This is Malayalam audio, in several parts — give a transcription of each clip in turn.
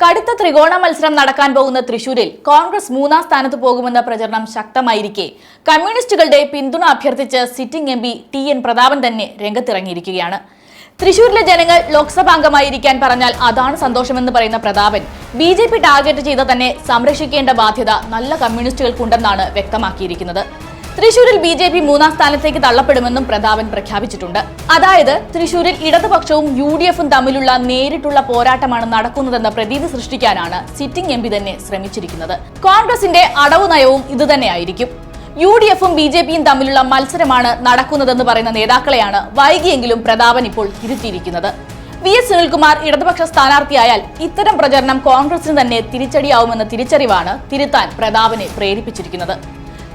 കടുത്ത ത്രികോണ മത്സരം നടക്കാൻ പോകുന്ന തൃശൂരിൽ കോൺഗ്രസ് മൂന്നാം സ്ഥാനത്ത് പോകുമെന്ന പ്രചരണം ശക്തമായിരിക്കെ. കമ്മ്യൂണിസ്റ്റുകളുടെ പിന്തുണ അഭ്യർത്ഥിച്ച് sitting M P T N Prathapan തന്നെ രംഗത്തിറങ്ങിയിരിക്കുകയാണ്. തൃശൂരിലെ ജനങ്ങൾ ലോക്സഭാംഗമായിരിക്കാൻ പറഞ്ഞാൽ അതാണ് സന്തോഷമെന്ന് പറയുന്ന Prathapan. B J P target ചെയ്ത തന്നെ സംരക്ഷിക്കേണ്ട ബാധ്യത നല്ല കമ്മ്യൂണിസ്റ്റുകൾക്കുണ്ടെന്നാണ് വ്യക്തമാക്കിയിരിക്കുന്നത്. തൃശൂരിൽ ബി ജെ പി മൂന്നാം സ്ഥാനത്തേക്ക് തള്ളപ്പെടുമെന്നും പ്രതാപൻ പ്രഖ്യാപിച്ചിട്ടുണ്ട്. അതായത് തൃശൂരിൽ ഇടതുപക്ഷവും യു ഡി എഫും തമ്മിലുള്ള നേരിട്ടുള്ള പോരാട്ടമാണ് നടക്കുന്നതെന്ന പ്രതീതി സൃഷ്ടിക്കാനാണ് സിറ്റിംഗ് എം പി തന്നെ ശ്രമിച്ചിരിക്കുന്നത്. കോൺഗ്രസിന്റെ അടവ് നയവും ഇതുതന്നെയായിരിക്കും. യു ഡി എഫും ബി ജെ പിയും തമ്മിലുള്ള മത്സരമാണ് നടക്കുന്നതെന്ന് പറയുന്ന നേതാക്കളെയാണ് വൈകിയെങ്കിലും പ്രതാപൻ ഇപ്പോൾ തിരുത്തിയിരിക്കുന്നത്. വി എസ് സുനിൽകുമാർ ഇടതുപക്ഷ സ്ഥാനാർത്ഥിയായാൽ ഇത്തരം പ്രചരണം കോൺഗ്രസിന് തന്നെ തിരിച്ചടിയാവുമെന്ന തിരിച്ചറിവാണ് തിരുത്താൻ പ്രതാപനെ പ്രേരിപ്പിച്ചിരിക്കുന്നത്.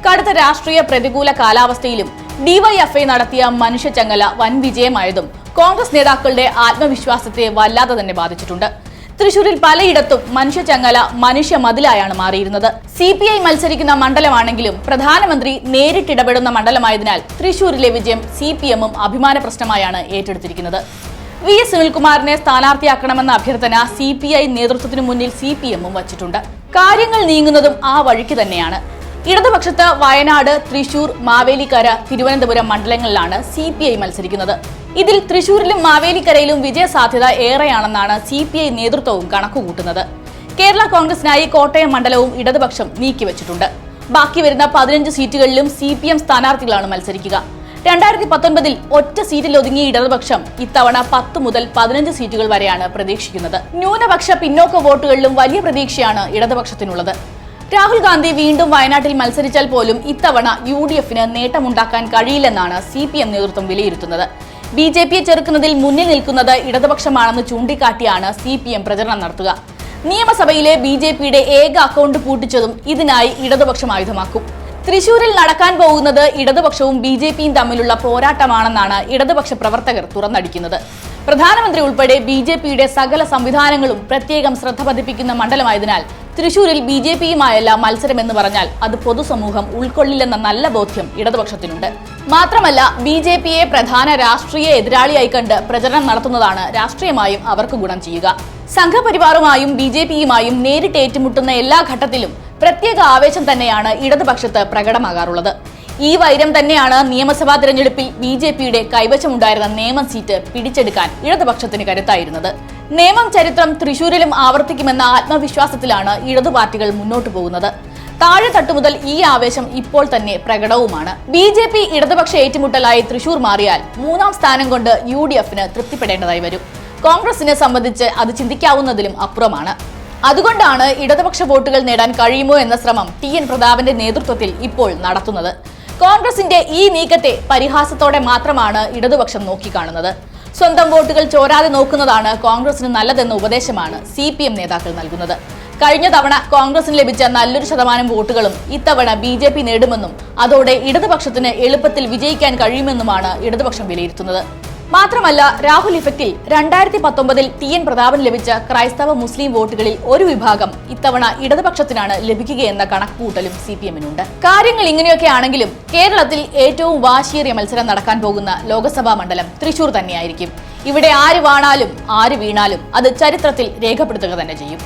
കടുത്ത രാഷ്ട്രീയ പ്രതികൂല കാലാവസ്ഥയിലും ഡിവൈഎഫ്ഐ നടത്തിയ മനുഷ്യചങ്ങല വൻ വിജയമായതും കോൺഗ്രസ് നേതാക്കളുടെ ആത്മവിശ്വാസത്തെ വല്ലാതെ തന്നെ ബാധിച്ചിട്ടുണ്ട്. തൃശൂരിൽ പലയിടത്തും മനുഷ്യചങ്ങല മനുഷ്യ മതിലായാണ് മാറിയിരുന്നത്. സി പി ഐ മത്സരിക്കുന്ന മണ്ഡലമാണെങ്കിലും പ്രധാനമന്ത്രി നേരിട്ടിടപെടുന്ന മണ്ഡലമായതിനാൽ തൃശൂരിലെ വിജയം സി പി എമ്മും അഭിമാന പ്രശ്നമായാണ് ഏറ്റെടുത്തിരിക്കുന്നത്. വി എസ് സുനിൽകുമാറിനെ സ്ഥാനാർത്ഥിയാക്കണമെന്ന അഭ്യർത്ഥന സി പി ഐ നേതൃത്വത്തിനു മുന്നിൽ സി പി എമ്മും വച്ചിട്ടുണ്ട്. കാര്യങ്ങൾ നീങ്ങുന്നതും ആ വഴിക്ക് തന്നെയാണ്. ഇടതുപക്ഷത്ത് വയനാട് തൃശൂർ മാവേലിക്കര തിരുവനന്തപുരം മണ്ഡലങ്ങളിലാണ് സി പി ഐ മത്സരിക്കുന്നത്. ഇതിൽ തൃശൂരിലും മാവേലിക്കരയിലും വിജയ സാധ്യത ഏറെയാണെന്നാണ് സി പി ഐ നേതൃത്വവും കണക്കുകൂട്ടുന്നത്. കേരള കോൺഗ്രസിനായി കോട്ടയം മണ്ഡലവും ഇടതുപക്ഷം നീക്കിവച്ചിട്ടുണ്ട്. ബാക്കി വരുന്ന പതിനഞ്ച് സീറ്റുകളിലും സി പി എം സ്ഥാനാർത്ഥികളാണ് മത്സരിക്കുക. രണ്ടായിരത്തി പത്തൊൻപതിൽ ഒറ്റ സീറ്റിൽ ഒതുങ്ങിയ ഇടതുപക്ഷം ഇത്തവണ പത്ത് മുതൽ പതിനഞ്ച് സീറ്റുകൾ വരെയാണ് പ്രതീക്ഷിക്കുന്നത്. ന്യൂനപക്ഷ പിന്നോക്ക വോട്ടുകളിലും വലിയ പ്രതീക്ഷയാണ് ഇടതുപക്ഷത്തിനുള്ളത്. രാഹുൽ ഗാന്ധി വീണ്ടും വയനാട്ടിൽ മത്സരിച്ചാൽ പോലും ഇത്തവണ യു ഡി എഫിന് നേട്ടമുണ്ടാക്കാൻ കഴിയില്ലെന്നാണ് സി പി എം നേതൃത്വം വിലയിരുത്തുന്നത്. ബി ജെ പിയെ ചെറുക്കുന്നതിൽ മുന്നിൽ നിൽക്കുന്നത് ഇടതുപക്ഷമാണെന്ന് ചൂണ്ടിക്കാട്ടിയാണ് സി പി എം പ്രചരണം നടത്തുക. നിയമസഭയിലെ ബി ജെ പിയുടെ ഏക അക്കൗണ്ട് പൂട്ടിച്ചതും ഇതിനായി ഇടതുപക്ഷം ആയുധമാക്കും. തൃശൂരിൽ നടക്കാൻ പോകുന്നത് ഇടതുപക്ഷവും ബി ജെ പിയും തമ്മിലുള്ള പോരാട്ടമാണെന്നാണ് ഇടതുപക്ഷ പ്രവർത്തകർ തുറന്നടിക്കുന്നത്. പ്രധാനമന്ത്രി ഉൾപ്പെടെ ബി ജെ പിയുടെ സകല സംവിധാനങ്ങളും പ്രത്യേകം ശ്രദ്ധ പതിപ്പിക്കുന്ന മണ്ഡലമായതിനാൽ തൃശൂരിൽ ബി ജെ പിയുമായല്ല മത്സരം എന്ന് പറഞ്ഞാൽ അത് പൊതുസമൂഹം ഉൾക്കൊള്ളില്ലെന്ന നല്ല ബോധ്യം ഇടതുപക്ഷത്തിനുണ്ട്. മാത്രമല്ല ബി ജെ പിയെ പ്രധാന രാഷ്ട്രീയ എതിരാളിയായി കണ്ട് പ്രചരണം നടത്തുന്നതാണ് രാഷ്ട്രീയമായും അവർക്ക് ഗുണം ചെയ്യുക. സംഘപരിവാറുമായും ബി ജെ പിയുമായും നേരിട്ട് ഏറ്റുമുട്ടുന്ന എല്ലാ ഘട്ടത്തിലും പ്രത്യേക ആവേശം തന്നെയാണ് ഇടതുപക്ഷത്ത് പ്രകടമാകാറുള്ളത്. ഈ വൈരം തന്നെയാണ് നിയമസഭാ തെരഞ്ഞെടുപ്പിൽ ബി ജെ പിയുടെ കൈവശമുണ്ടായിരുന്ന നിയമം സീറ്റ് പിടിച്ചെടുക്കാൻ ഇടതുപക്ഷത്തിന് കരുത്തായിരുന്നത്. നിയമം ചരിത്രം തൃശൂരിലും ആവർത്തിക്കുമെന്ന ആത്മവിശ്വാസത്തിലാണ് ഇടതു പാർട്ടികൾ മുന്നോട്ടു പോകുന്നത്. താഴെ തട്ടുമുതൽ ഈ ആവേശം ഇപ്പോൾ തന്നെ പ്രകടവുമാണ്. ബി ജെ പി ഇടതുപക്ഷ ഏറ്റുമുട്ടലായി തൃശൂർ മാറിയാൽ മൂന്നാം സ്ഥാനം കൊണ്ട് യു ഡി എഫിന് തൃപ്തിപ്പെടേണ്ടതായി വരും. കോൺഗ്രസിനെ സംബന്ധിച്ച് അത് ചിന്തിക്കാവുന്നതിലും അപ്പുറമാണ്. അതുകൊണ്ടാണ് ഇടതുപക്ഷ വോട്ടുകൾ നേടാൻ കഴിയുമോ എന്ന ശ്രമം ടി എൻ പ്രതാപന്റെ നേതൃത്വത്തിൽ ഇപ്പോൾ നടത്തുന്നത്. കോൺഗ്രസിന്റെ ഈ നീക്കത്തെ പരിഹാസത്തോടെ മാത്രമാണ് ഇടതുപക്ഷം നോക്കിക്കാണുന്നത്. സ്വന്തം വോട്ടുകൾ ചോരാതെ നോക്കുന്നതാണ് കോൺഗ്രസിന് നല്ലതെന്ന ഉപദേശമാണ് സി പി എം നേതാക്കൾ നൽകുന്നത്. കഴിഞ്ഞ തവണ കോൺഗ്രസിന് ലഭിച്ച നല്ലൊരു ശതമാനം വോട്ടുകളും ഇത്തവണ ബി ജെ പി നേടുമെന്നും അതോടെ ഇടതുപക്ഷത്തിന് എളുപ്പത്തിൽ വിജയിക്കാൻ കഴിയുമെന്നുമാണ് ഇടതുപക്ഷം വിലയിരുത്തുന്നത്. മാത്രമല്ല രാഹുൽ ഇഫക്റ്റിൽ രണ്ടായിരത്തി പത്തൊമ്പതിൽ ടി എൻ പ്രതാപൻ ലഭിച്ച ക്രൈസ്തവ മുസ്ലിം വോട്ടുകളിൽ ഒരു വിഭാഗം ഇത്തവണ ഇടതുപക്ഷത്തിനാണ് ലഭിക്കുകയെന്ന കണക്കുകൂട്ടലും സി പി എമ്മിനുണ്ട് കാര്യങ്ങൾ ഇങ്ങനെയൊക്കെ ആണെങ്കിലും കേരളത്തിൽ ഏറ്റവും വാശിയേറിയ മത്സരം നടക്കാൻ പോകുന്ന ലോക്സഭാ മണ്ഡലം തൃശൂർ തന്നെയായിരിക്കും. ഇവിടെ ആര് വാണാലും ആര് വീണാലും അത് ചരിത്രത്തിൽ രേഖപ്പെടുത്തുക തന്നെ ചെയ്യും.